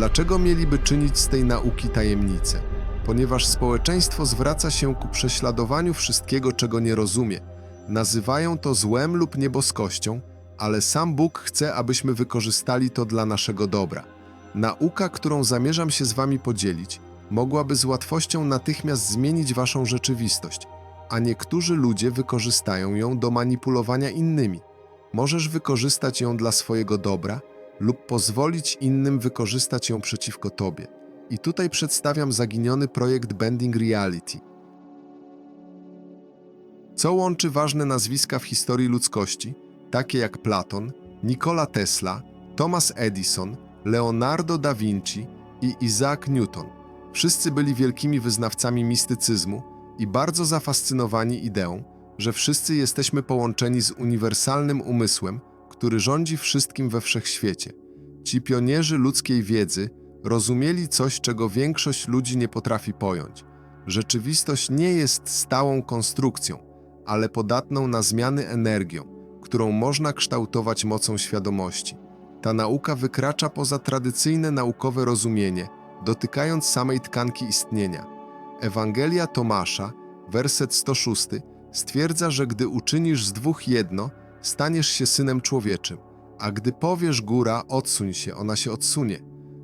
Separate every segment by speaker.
Speaker 1: Dlaczego mieliby czynić z tej nauki tajemnicę? Ponieważ społeczeństwo zwraca się ku prześladowaniu wszystkiego, czego nie rozumie. Nazywają to złem lub nieboskością, ale sam Bóg chce, abyśmy wykorzystali to dla naszego dobra. Nauka, którą zamierzam się z Wami podzielić, mogłaby z łatwością natychmiast zmienić Waszą rzeczywistość, a niektórzy ludzie wykorzystają ją do manipulowania innymi. Możesz wykorzystać ją dla swojego dobra lub pozwolić innym wykorzystać ją przeciwko Tobie. I tutaj przedstawiam zaginiony projekt Bending Reality. Co łączy ważne nazwiska w historii ludzkości, takie jak Platon, Nikola Tesla, Thomas Edison, Leonardo da Vinci i Isaac Newton? Wszyscy byli wielkimi wyznawcami mistycyzmu i bardzo zafascynowani ideą, że wszyscy jesteśmy połączeni z uniwersalnym umysłem, który rządzi wszystkim we wszechświecie. Ci pionierzy ludzkiej wiedzy rozumieli coś, czego większość ludzi nie potrafi pojąć. Rzeczywistość nie jest stałą konstrukcją, ale podatną na zmiany energią, którą można kształtować mocą świadomości. Ta nauka wykracza poza tradycyjne naukowe rozumienie, dotykając samej tkanki istnienia. Ewangelia Tomasza, werset 106, stwierdza, że gdy uczynisz z dwóch jedno, staniesz się synem człowieczym, a gdy powiesz góra, odsuń się, ona się odsunie.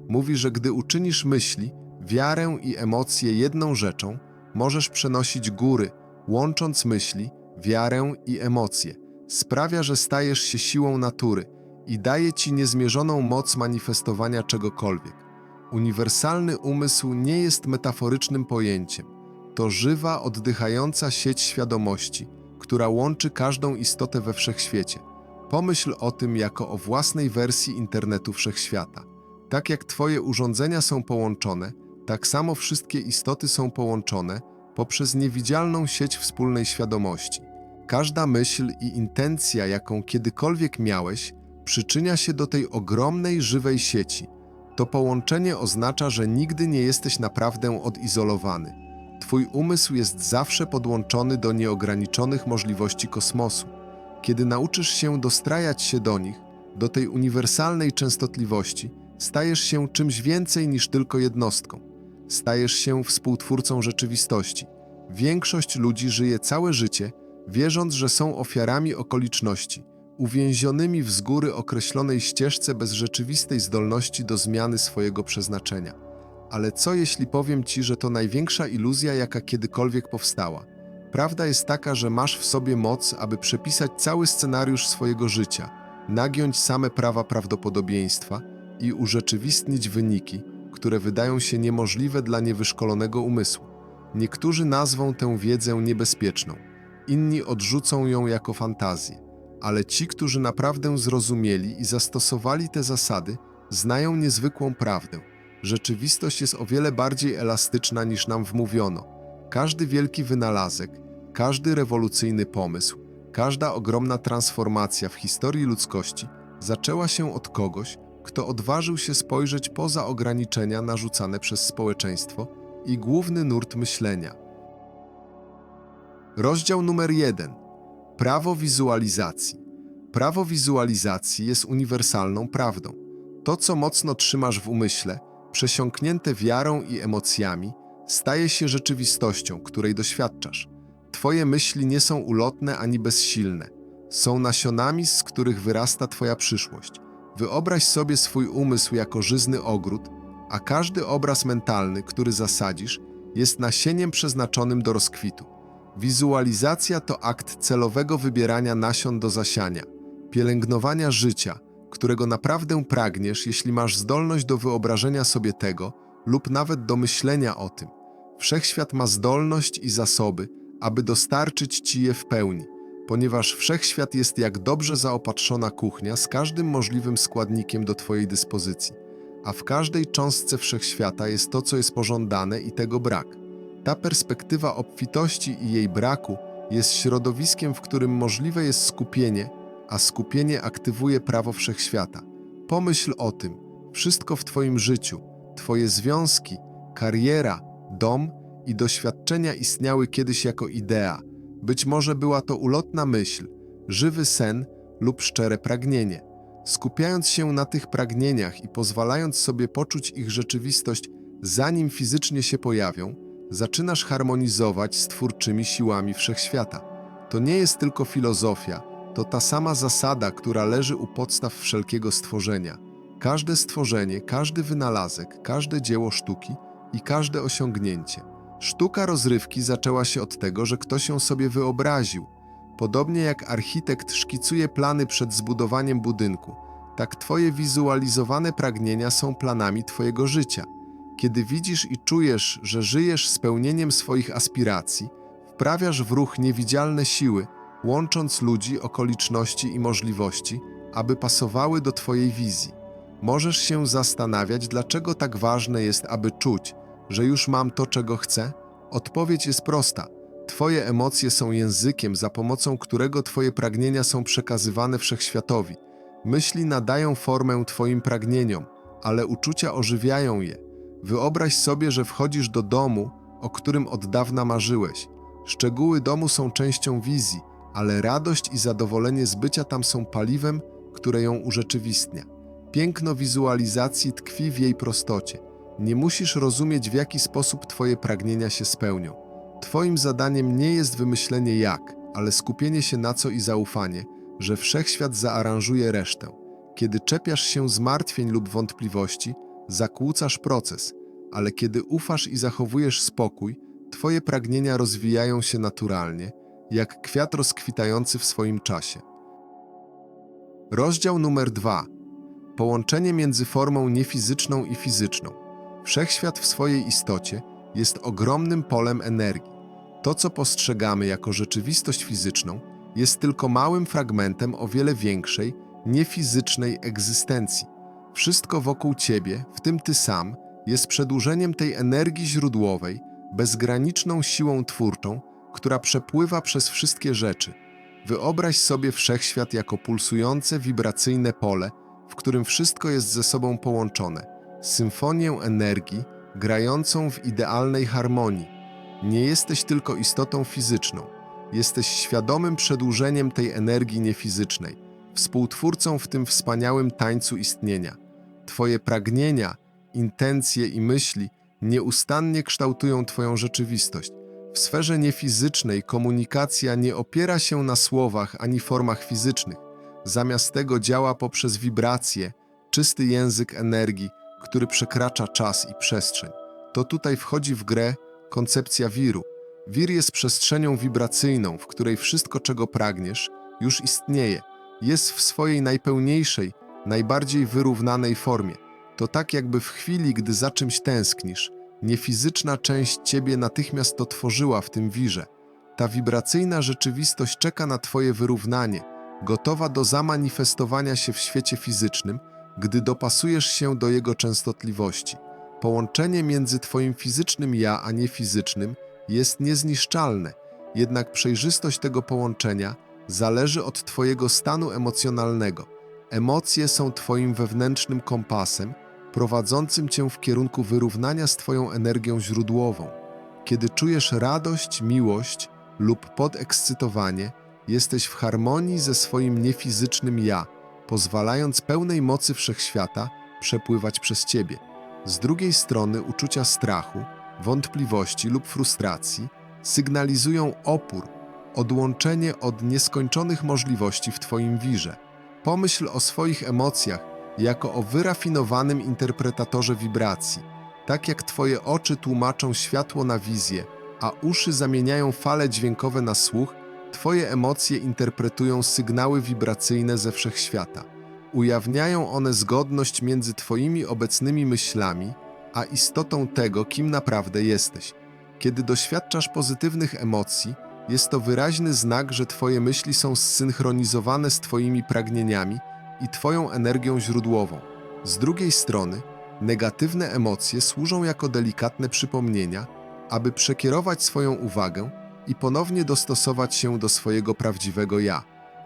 Speaker 1: Mówi, że gdy uczynisz myśli, wiarę i emocje jedną rzeczą, możesz przenosić góry, łącząc myśli, wiarę i emocje. Sprawia, że stajesz się siłą natury i daje ci niezmierzoną moc manifestowania czegokolwiek. Uniwersalny umysł nie jest metaforycznym pojęciem. To żywa, oddychająca sieć świadomości, która łączy każdą istotę we wszechświecie. Pomyśl o tym jako o własnej wersji internetu wszechświata. Tak jak Twoje urządzenia są połączone, tak samo wszystkie istoty są połączone poprzez niewidzialną sieć wspólnej świadomości. Każda myśl i intencja, jaką kiedykolwiek miałeś, przyczynia się do tej ogromnej, żywej sieci. To połączenie oznacza, że nigdy nie jesteś naprawdę odizolowany. Twój umysł jest zawsze podłączony do nieograniczonych możliwości kosmosu. Kiedy nauczysz się dostrajać się do nich, do tej uniwersalnej częstotliwości, stajesz się czymś więcej niż tylko jednostką. Stajesz się współtwórcą rzeczywistości. Większość ludzi żyje całe życie, wierząc, że są ofiarami okoliczności, uwięzionymi w z góry określonej ścieżce bez rzeczywistej zdolności do zmiany swojego przeznaczenia. Ale co jeśli powiem Ci, że to największa iluzja, jaka kiedykolwiek powstała? Prawda jest taka, że masz w sobie moc, aby przepisać cały scenariusz swojego życia, nagiąć same prawa prawdopodobieństwa i urzeczywistnić wyniki, które wydają się niemożliwe dla niewyszkolonego umysłu. Niektórzy nazwą tę wiedzę niebezpieczną, inni odrzucą ją jako fantazję, ale ci, którzy naprawdę zrozumieli i zastosowali te zasady, znają niezwykłą prawdę. Rzeczywistość jest o wiele bardziej elastyczna niż nam wmówiono. Każdy wielki wynalazek, każdy rewolucyjny pomysł, każda ogromna transformacja w historii ludzkości zaczęła się od kogoś, kto odważył się spojrzeć poza ograniczenia narzucane przez społeczeństwo i główny nurt myślenia. Rozdział numer 1. Prawo wizualizacji. Prawo wizualizacji jest uniwersalną prawdą. To, co mocno trzymasz w umyśle, przesiąknięte wiarą i emocjami, staje się rzeczywistością, której doświadczasz. Twoje myśli nie są ulotne ani bezsilne. Są nasionami, z których wyrasta Twoja przyszłość. Wyobraź sobie swój umysł jako żyzny ogród, a każdy obraz mentalny, który zasadzisz, jest nasieniem przeznaczonym do rozkwitu. Wizualizacja to akt celowego wybierania nasion do zasiania, pielęgnowania życia, którego naprawdę pragniesz, jeśli masz zdolność do wyobrażenia sobie tego lub nawet do myślenia o tym. Wszechświat ma zdolność i zasoby, aby dostarczyć ci je w pełni, ponieważ wszechświat jest jak dobrze zaopatrzona kuchnia z każdym możliwym składnikiem do Twojej dyspozycji, a w każdej cząstce wszechświata jest to, co jest pożądane i tego brak. Ta perspektywa obfitości i jej braku jest środowiskiem, w którym możliwe jest skupienie, a skupienie aktywuje prawo wszechświata. Pomyśl o tym. Wszystko w Twoim życiu, Twoje związki, kariera, dom i doświadczenia istniały kiedyś jako idea. Być może była to ulotna myśl, żywy sen lub szczere pragnienie. Skupiając się na tych pragnieniach i pozwalając sobie poczuć ich rzeczywistość, zanim fizycznie się pojawią, zaczynasz harmonizować z twórczymi siłami wszechświata. To nie jest tylko filozofia, to ta sama zasada, która leży u podstaw wszelkiego stworzenia. Każde stworzenie, każdy wynalazek, każde dzieło sztuki i każde osiągnięcie. Sztuka rozrywki zaczęła się od tego, że ktoś ją sobie wyobraził. Podobnie jak architekt szkicuje plany przed zbudowaniem budynku, tak Twoje wizualizowane pragnienia są planami Twojego życia. Kiedy widzisz i czujesz, że żyjesz spełnieniem swoich aspiracji, wprawiasz w ruch niewidzialne siły, łącząc ludzi, okoliczności i możliwości, aby pasowały do Twojej wizji. Możesz się zastanawiać, dlaczego tak ważne jest, aby czuć, że już mam to, czego chcę? Odpowiedź jest prosta. Twoje emocje są językiem, za pomocą którego Twoje pragnienia są przekazywane wszechświatowi. Myśli nadają formę Twoim pragnieniom, ale uczucia ożywiają je. Wyobraź sobie, że wchodzisz do domu, o którym od dawna marzyłeś. Szczegóły domu są częścią wizji, ale radość i zadowolenie z bycia tam są paliwem, które ją urzeczywistnia. Piękno wizualizacji tkwi w jej prostocie. Nie musisz rozumieć, w jaki sposób Twoje pragnienia się spełnią. Twoim zadaniem nie jest wymyślenie jak, ale skupienie się na co i zaufanie, że wszechświat zaaranżuje resztę. Kiedy czepiasz się zmartwień lub wątpliwości, zakłócasz proces, ale kiedy ufasz i zachowujesz spokój, Twoje pragnienia rozwijają się naturalnie, jak kwiat rozkwitający w swoim czasie. Rozdział numer 2. Połączenie między formą niefizyczną i fizyczną. Wszechświat w swojej istocie jest ogromnym polem energii. To, co postrzegamy jako rzeczywistość fizyczną, jest tylko małym fragmentem o wiele większej, niefizycznej egzystencji. Wszystko wokół ciebie, w tym ty sam, jest przedłużeniem tej energii źródłowej, bezgraniczną siłą twórczą, która przepływa przez wszystkie rzeczy. Wyobraź sobie wszechświat jako pulsujące, wibracyjne pole, w którym wszystko jest ze sobą połączone. Symfonię energii, grającą w idealnej harmonii. Nie jesteś tylko istotą fizyczną, jesteś świadomym przedłużeniem tej energii niefizycznej, współtwórcą w tym wspaniałym tańcu istnienia. Twoje pragnienia, intencje i myśli nieustannie kształtują Twoją rzeczywistość. W sferze niefizycznej komunikacja nie opiera się na słowach ani formach fizycznych. Zamiast tego działa poprzez wibracje, czysty język energii, który przekracza czas i przestrzeń. To tutaj wchodzi w grę koncepcja wiru. Wir jest przestrzenią wibracyjną, w której wszystko, czego pragniesz, już istnieje. Jest w swojej najpełniejszej, najbardziej wyrównanej formie. To tak jakby w chwili, gdy za czymś tęsknisz, niefizyczna część ciebie natychmiast to tworzyła w tym wirze. Ta wibracyjna rzeczywistość czeka na twoje wyrównanie, gotowa do zamanifestowania się w świecie fizycznym, gdy dopasujesz się do jego częstotliwości. Połączenie między twoim fizycznym ja a niefizycznym jest niezniszczalne, jednak przejrzystość tego połączenia zależy od twojego stanu emocjonalnego. Emocje są twoim wewnętrznym kompasem, prowadzącym cię w kierunku wyrównania z twoją energią źródłową. Kiedy czujesz radość, miłość lub podekscytowanie, jesteś w harmonii ze swoim niefizycznym ja, pozwalając pełnej mocy wszechświata przepływać przez ciebie. Z drugiej strony uczucia strachu, wątpliwości lub frustracji sygnalizują opór, odłączenie od nieskończonych możliwości w Twoim wirze. Pomyśl o swoich emocjach jako o wyrafinowanym interpretatorze wibracji. Tak jak Twoje oczy tłumaczą światło na wizję, a uszy zamieniają fale dźwiękowe na słuch, Twoje emocje interpretują sygnały wibracyjne ze wszechświata. Ujawniają one zgodność między Twoimi obecnymi myślami a istotą tego, kim naprawdę jesteś. Kiedy doświadczasz pozytywnych emocji, jest to wyraźny znak, że Twoje myśli są zsynchronizowane z Twoimi pragnieniami i Twoją energią źródłową. Z drugiej strony, negatywne emocje służą jako delikatne przypomnienia, aby przekierować swoją uwagę i ponownie dostosować się do swojego prawdziwego ja.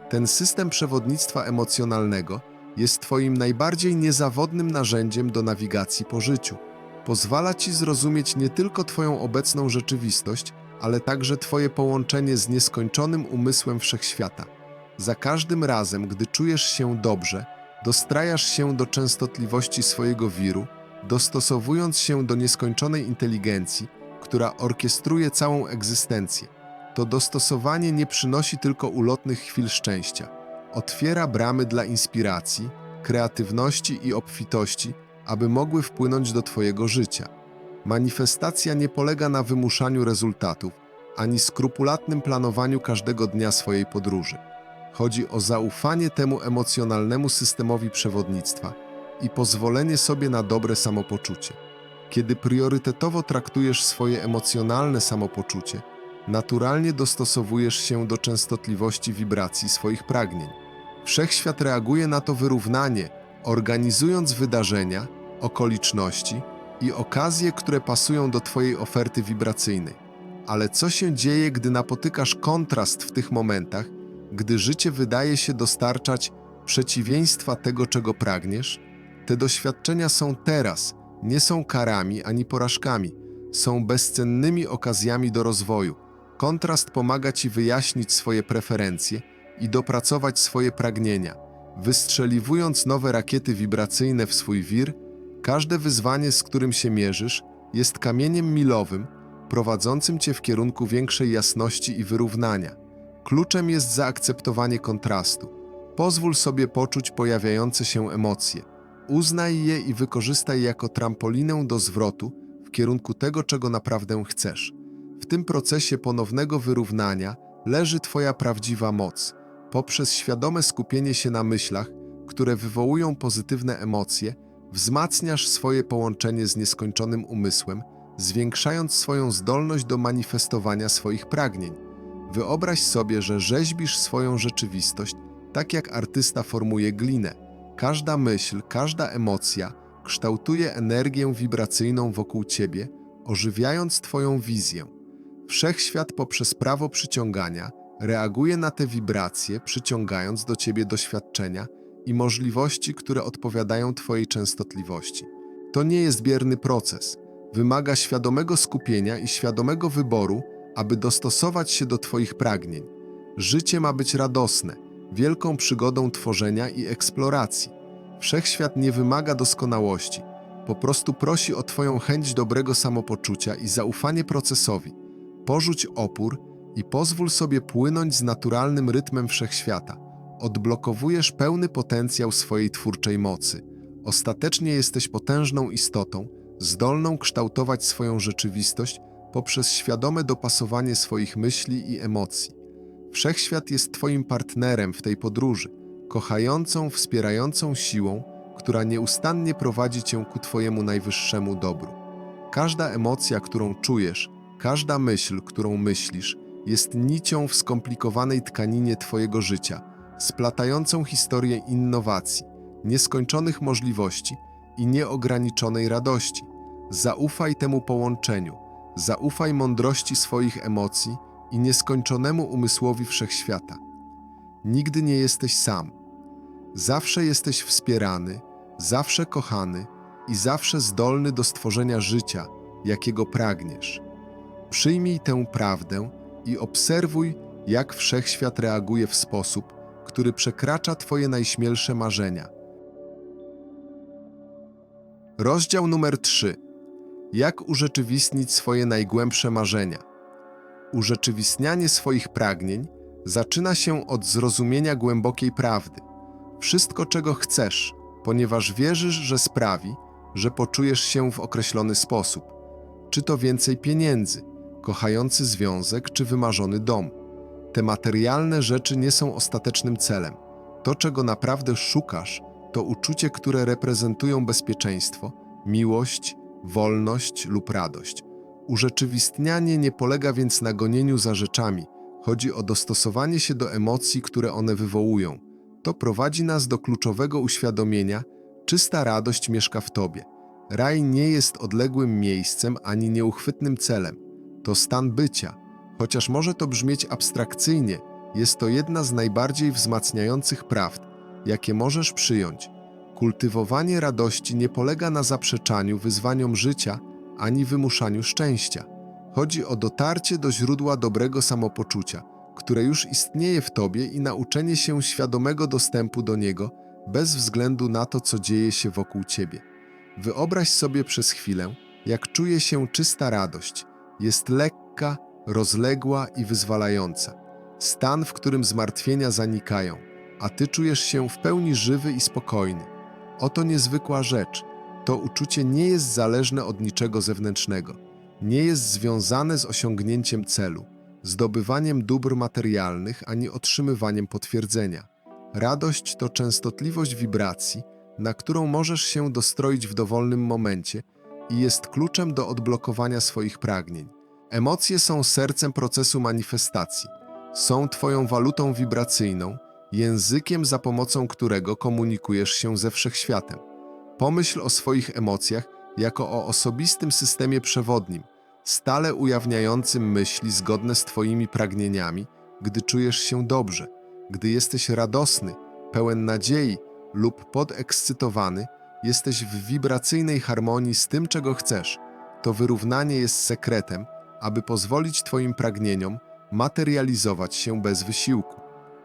Speaker 1: Ten system przewodnictwa emocjonalnego jest Twoim najbardziej niezawodnym narzędziem do nawigacji po życiu. Pozwala Ci zrozumieć nie tylko Twoją obecną rzeczywistość, ale także Twoje połączenie z nieskończonym umysłem wszechświata. Za każdym razem, gdy czujesz się dobrze, Dostrajasz się do częstotliwości swojego wiru, dostosowując się do nieskończonej inteligencji, która orkiestruje całą egzystencję. To dostosowanie nie przynosi tylko ulotnych chwil szczęścia. Otwiera bramy dla inspiracji, kreatywności i obfitości, aby mogły wpłynąć do Twojego życia. Manifestacja nie polega na wymuszaniu rezultatów, ani skrupulatnym planowaniu każdego dnia swojej podróży. Chodzi o zaufanie temu emocjonalnemu systemowi przewodnictwa i pozwolenie sobie na dobre samopoczucie. Kiedy priorytetowo traktujesz swoje emocjonalne samopoczucie, naturalnie dostosowujesz się do częstotliwości wibracji swoich pragnień. Wszechświat reaguje na to wyrównanie, organizując wydarzenia, okoliczności i okazje, które pasują do Twojej oferty wibracyjnej. Ale co się dzieje, gdy napotykasz kontrast w tych momentach, gdy życie wydaje się dostarczać przeciwieństwa tego, czego pragniesz? Te doświadczenia są teraz, nie są karami ani porażkami, są bezcennymi okazjami do rozwoju. Kontrast pomaga Ci wyjaśnić swoje preferencje i dopracować swoje pragnienia. Wystrzeliwując nowe rakiety wibracyjne w swój wir, każde wyzwanie, z którym się mierzysz, jest kamieniem milowym, prowadzącym Cię w kierunku większej jasności i wyrównania. Kluczem jest zaakceptowanie kontrastu. Pozwól sobie poczuć pojawiające się emocje. Uznaj je i wykorzystaj jako trampolinę do zwrotu w kierunku tego, czego naprawdę chcesz. W tym procesie ponownego wyrównania leży Twoja prawdziwa moc. Poprzez świadome skupienie się na myślach, które wywołują pozytywne emocje, wzmacniasz swoje połączenie z nieskończonym umysłem, zwiększając swoją zdolność do manifestowania swoich pragnień. Wyobraź sobie, że rzeźbisz swoją rzeczywistość, tak jak artysta formuje glinę. Każda myśl, każda emocja kształtuje energię wibracyjną wokół ciebie, ożywiając Twoją wizję. Wszechświat poprzez prawo przyciągania reaguje na te wibracje, przyciągając do ciebie doświadczenia i możliwości, które odpowiadają Twojej częstotliwości. To nie jest bierny proces. Wymaga świadomego skupienia i świadomego wyboru, aby dostosować się do Twoich pragnień. Życie ma być radosne, wielką przygodą tworzenia i eksploracji. Wszechświat nie wymaga doskonałości, po prostu prosi o Twoją chęć dobrego samopoczucia i zaufanie procesowi. Porzuć opór i pozwól sobie płynąć z naturalnym rytmem wszechświata. Odblokowujesz pełny potencjał swojej twórczej mocy. Ostatecznie jesteś potężną istotą, zdolną kształtować swoją rzeczywistość poprzez świadome dopasowanie swoich myśli i emocji. Wszechświat jest Twoim partnerem w tej podróży, kochającą, wspierającą siłą, która nieustannie prowadzi Cię ku Twojemu najwyższemu dobru. Każda emocja, którą czujesz, każda myśl, którą myślisz, jest nicią w skomplikowanej tkaninie Twojego życia, splatającą historię innowacji, nieskończonych możliwości i nieograniczonej radości. Zaufaj temu połączeniu, zaufaj mądrości swoich emocji i nieskończonemu umysłowi wszechświata. Nigdy nie jesteś sam. Zawsze jesteś wspierany, zawsze kochany i zawsze zdolny do stworzenia życia, jakiego pragniesz. Przyjmij tę prawdę i obserwuj, jak wszechświat reaguje w sposób, który przekracza Twoje najśmielsze marzenia. Rozdział numer 3. Jak urzeczywistnić swoje najgłębsze marzenia? Urzeczywistnianie swoich pragnień zaczyna się od zrozumienia głębokiej prawdy. Wszystko, czego chcesz, ponieważ wierzysz, że sprawi, że poczujesz się w określony sposób. Czy to więcej pieniędzy, kochający związek czy wymarzony dom. Te materialne rzeczy nie są ostatecznym celem. To, czego naprawdę szukasz, to uczucie, które reprezentują bezpieczeństwo, miłość, wolność lub radość. Urzeczywistnianie nie polega więc na gonieniu za rzeczami, chodzi o dostosowanie się do emocji, które one wywołują. To prowadzi nas do kluczowego uświadomienia: czysta radość mieszka w tobie. Raj nie jest odległym miejscem ani nieuchwytnym celem. To stan bycia. Chociaż może to brzmieć abstrakcyjnie, jest to jedna z najbardziej wzmacniających prawd, jakie możesz przyjąć. Kultywowanie radości nie polega na zaprzeczaniu wyzwaniom życia ani wymuszaniu szczęścia. Chodzi o dotarcie do źródła dobrego samopoczucia, które już istnieje w tobie i nauczenie się świadomego dostępu do niego bez względu na to, co dzieje się wokół ciebie. Wyobraź sobie przez chwilę, jak czuje się czysta radość. Jest lekka, rozległa i wyzwalająca. Stan, w którym zmartwienia zanikają, a ty czujesz się w pełni żywy i spokojny. Oto niezwykła rzecz. To uczucie nie jest zależne od niczego zewnętrznego. Nie jest związane z osiągnięciem celu, zdobywaniem dóbr materialnych ani otrzymywaniem potwierdzenia. Radość to częstotliwość wibracji, na którą możesz się dostroić w dowolnym momencie i jest kluczem do odblokowania swoich pragnień. Emocje są sercem procesu manifestacji. Są Twoją walutą wibracyjną, językiem, za pomocą którego komunikujesz się ze wszechświatem. Pomyśl o swoich emocjach jako o osobistym systemie przewodnim, stale ujawniającym myśli zgodne z Twoimi pragnieniami, gdy czujesz się dobrze, gdy jesteś radosny, pełen nadziei lub podekscytowany, jesteś w wibracyjnej harmonii z tym, czego chcesz. To wyrównanie jest sekretem, aby pozwolić Twoim pragnieniom materializować się bez wysiłku.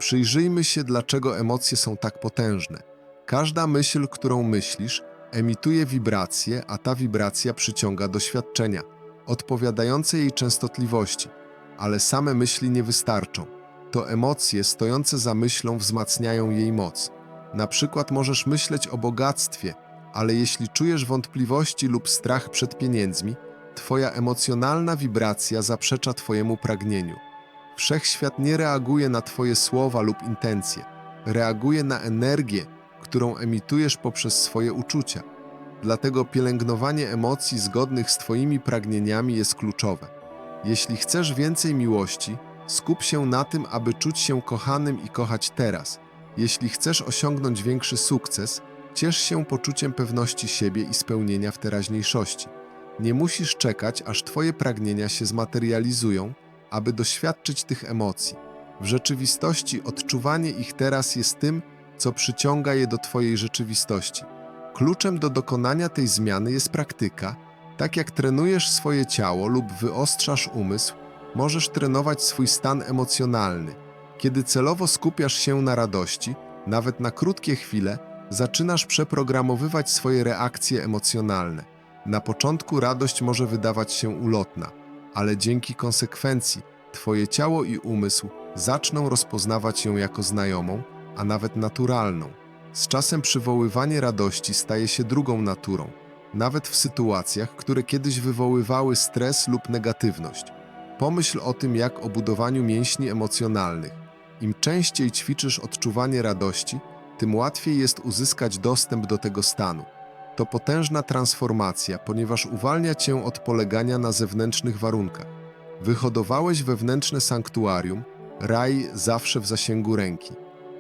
Speaker 1: Przyjrzyjmy się, dlaczego emocje są tak potężne. Każda myśl, którą myślisz, emituje wibrację, a ta wibracja przyciąga doświadczenia, odpowiadające jej częstotliwości. Ale same myśli nie wystarczą. To emocje stojące za myślą wzmacniają jej moc. Na przykład możesz myśleć o bogactwie, ale jeśli czujesz wątpliwości lub strach przed pieniędzmi, Twoja emocjonalna wibracja zaprzecza Twojemu pragnieniu. Wszechświat nie reaguje na Twoje słowa lub intencje, reaguje na energię, którą emitujesz poprzez swoje uczucia. Dlatego pielęgnowanie emocji zgodnych z Twoimi pragnieniami jest kluczowe. Jeśli chcesz więcej miłości, skup się na tym, aby czuć się kochanym i kochać teraz. Jeśli chcesz osiągnąć większy sukces, ciesz się poczuciem pewności siebie i spełnienia w teraźniejszości. Nie musisz czekać, aż Twoje pragnienia się zmaterializują, aby doświadczyć tych emocji. W rzeczywistości odczuwanie ich teraz jest tym, co przyciąga je do Twojej rzeczywistości. Kluczem do dokonania tej zmiany jest praktyka. Tak jak trenujesz swoje ciało lub wyostrzasz umysł, możesz trenować swój stan emocjonalny. Kiedy celowo skupiasz się na radości, nawet na krótkie chwile, zaczynasz przeprogramowywać swoje reakcje emocjonalne. Na początku radość może wydawać się ulotna, ale dzięki konsekwencji Twoje ciało i umysł zaczną rozpoznawać ją jako znajomą, a nawet naturalną. Z czasem przywoływanie radości staje się drugą naturą, nawet w sytuacjach, które kiedyś wywoływały stres lub negatywność. Pomyśl o tym jak o budowaniu mięśni emocjonalnych. Im częściej ćwiczysz odczuwanie radości, tym łatwiej jest uzyskać dostęp do tego stanu. To potężna transformacja, ponieważ uwalnia cię od polegania na zewnętrznych warunkach. Wyhodowałeś wewnętrzne sanktuarium, raj zawsze w zasięgu ręki.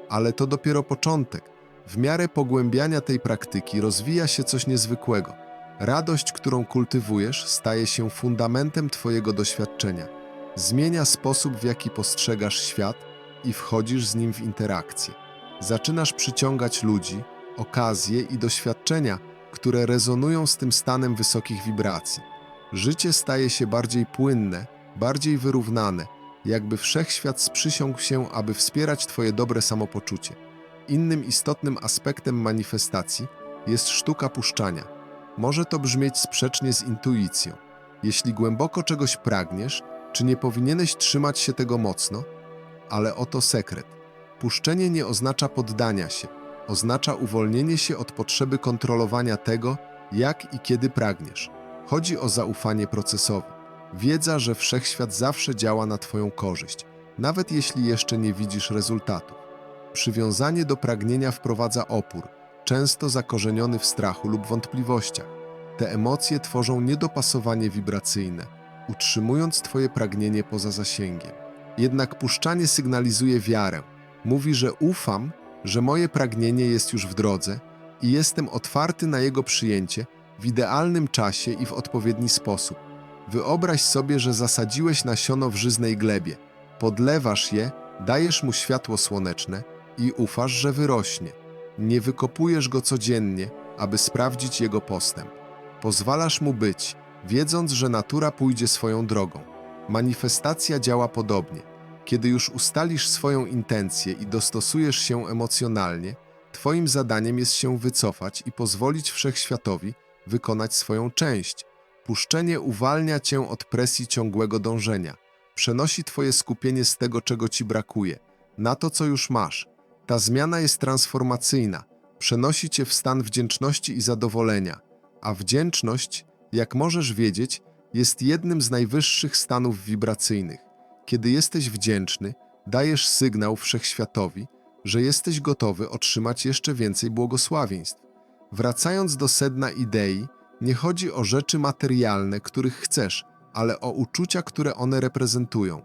Speaker 1: Ale to dopiero początek. W miarę pogłębiania tej praktyki rozwija się coś niezwykłego. Radość, którą kultywujesz, staje się fundamentem Twojego doświadczenia. Zmienia sposób, w jaki postrzegasz świat i wchodzisz z nim w interakcję. Zaczynasz przyciągać ludzi, okazje i doświadczenia, które rezonują z tym stanem wysokich wibracji. Życie staje się bardziej płynne, bardziej wyrównane, jakby wszechświat sprzysiągł się, aby wspierać Twoje dobre samopoczucie. Innym istotnym aspektem manifestacji jest sztuka puszczania. Może to brzmieć sprzecznie z intuicją. Jeśli głęboko czegoś pragniesz, czy nie powinieneś trzymać się tego mocno? Ale oto sekret. Puszczenie nie oznacza poddania się, oznacza uwolnienie się od potrzeby kontrolowania tego, jak i kiedy pragniesz. Chodzi o zaufanie procesowi. Wiedza, że wszechświat zawsze działa na Twoją korzyść, nawet jeśli jeszcze nie widzisz rezultatu. Przywiązanie do pragnienia wprowadza opór, często zakorzeniony w strachu lub wątpliwościach. Te emocje tworzą niedopasowanie wibracyjne, utrzymując Twoje pragnienie poza zasięgiem. Jednak puszczanie sygnalizuje wiarę. Mówi, że ufam, że moje pragnienie jest już w drodze i jestem otwarty na jego przyjęcie w idealnym czasie i w odpowiedni sposób. Wyobraź sobie, że zasadziłeś nasiono w żyznej glebie, podlewasz je, dajesz mu światło słoneczne i ufasz, że wyrośnie. Nie wykopujesz go codziennie, aby sprawdzić jego postęp. Pozwalasz mu być, wiedząc, że natura pójdzie swoją drogą. Manifestacja działa podobnie. Kiedy już ustalisz swoją intencję i dostosujesz się emocjonalnie, Twoim zadaniem jest się wycofać i pozwolić wszechświatowi wykonać swoją część. Puszczenie uwalnia cię od presji ciągłego dążenia. Przenosi Twoje skupienie z tego, czego Ci brakuje, na to, co już masz. Ta zmiana jest transformacyjna. Przenosi Cię w stan wdzięczności i zadowolenia. A wdzięczność, jak możesz wiedzieć, jest jednym z najwyższych stanów wibracyjnych. Kiedy jesteś wdzięczny, dajesz sygnał wszechświatowi, że jesteś gotowy otrzymać jeszcze więcej błogosławieństw. Wracając do sedna idei, nie chodzi o rzeczy materialne, których chcesz, ale o uczucia, które one reprezentują.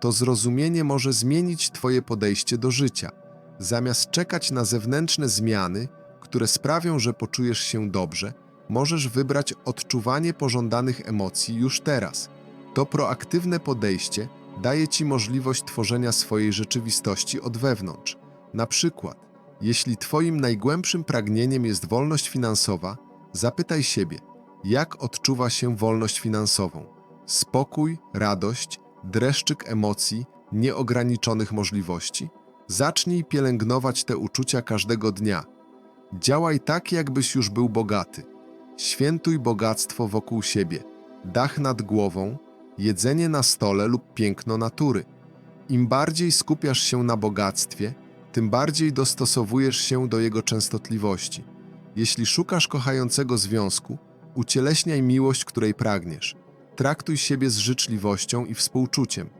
Speaker 1: To zrozumienie może zmienić Twoje podejście do życia. Zamiast czekać na zewnętrzne zmiany, które sprawią, że poczujesz się dobrze, możesz wybrać odczuwanie pożądanych emocji już teraz. To proaktywne podejście daje Ci możliwość tworzenia swojej rzeczywistości od wewnątrz. Na przykład, jeśli Twoim najgłębszym pragnieniem jest wolność finansowa, zapytaj siebie, jak odczuwa się wolność finansową? Spokój, radość, dreszczyk emocji, nieograniczonych możliwości? Zacznij pielęgnować te uczucia każdego dnia. Działaj tak, jakbyś już był bogaty. Świętuj bogactwo wokół siebie, dach nad głową, jedzenie na stole lub piękno natury. Im bardziej skupiasz się na bogactwie, tym bardziej dostosowujesz się do jego częstotliwości. Jeśli szukasz kochającego związku, ucieleśniaj miłość, której pragniesz. Traktuj siebie z życzliwością i współczuciem.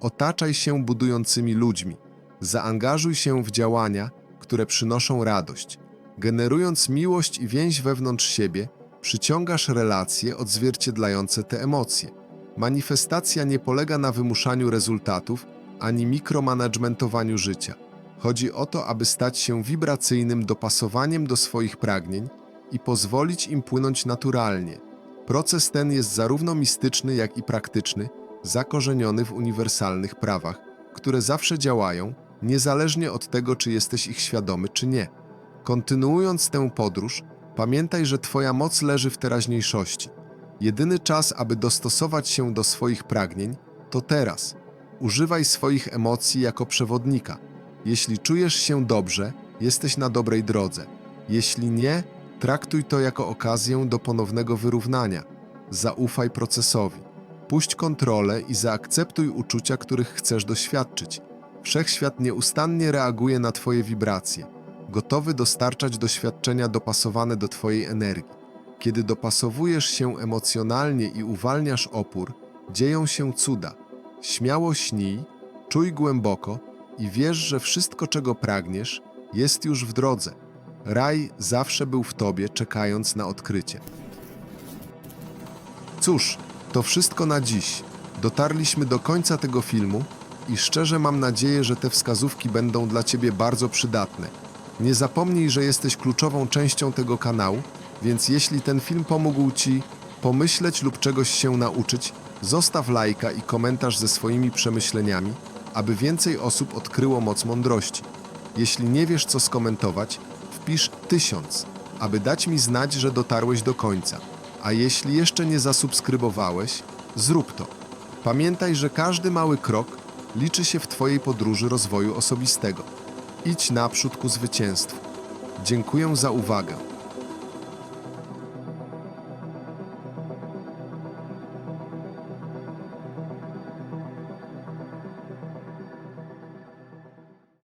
Speaker 1: Otaczaj się budującymi ludźmi. Zaangażuj się w działania, które przynoszą radość. Generując miłość i więź wewnątrz siebie, przyciągasz relacje odzwierciedlające te emocje. Manifestacja nie polega na wymuszaniu rezultatów ani mikromanagementowaniu życia. Chodzi o to, aby stać się wibracyjnym dopasowaniem do swoich pragnień i pozwolić im płynąć naturalnie. Proces ten jest zarówno mistyczny, jak i praktyczny, zakorzeniony w uniwersalnych prawach, które zawsze działają, niezależnie od tego, czy jesteś ich świadomy, czy nie. Kontynuując tę podróż, pamiętaj, że Twoja moc leży w teraźniejszości. Jedyny czas, aby dostosować się do swoich pragnień, to teraz. Używaj swoich emocji jako przewodnika. Jeśli czujesz się dobrze, jesteś na dobrej drodze. Jeśli nie, traktuj to jako okazję do ponownego wyrównania. Zaufaj procesowi. Puść kontrolę i zaakceptuj uczucia, których chcesz doświadczyć. Wszechświat nieustannie reaguje na Twoje wibracje, gotowy dostarczać doświadczenia dopasowane do Twojej energii. Kiedy dopasowujesz się emocjonalnie i uwalniasz opór, dzieją się cuda. Śmiało śnij, czuj głęboko i wiesz, że wszystko, czego pragniesz, jest już w drodze. Raj zawsze był w tobie, czekając na odkrycie. Cóż, to wszystko na dziś. Dotarliśmy do końca tego filmu i szczerze mam nadzieję, że te wskazówki będą dla Ciebie bardzo przydatne. Nie zapomnij, że jesteś kluczową częścią tego kanału, więc jeśli ten film pomógł Ci pomyśleć lub czegoś się nauczyć, zostaw lajka i komentarz ze swoimi przemyśleniami, aby więcej osób odkryło moc mądrości. Jeśli nie wiesz, co skomentować, wpisz tysiąc, aby dać mi znać, że dotarłeś do końca. A jeśli jeszcze nie zasubskrybowałeś, zrób to. Pamiętaj, że każdy mały krok liczy się w Twojej podróży rozwoju osobistego. Idź naprzód ku zwycięstwu. Dziękuję za uwagę.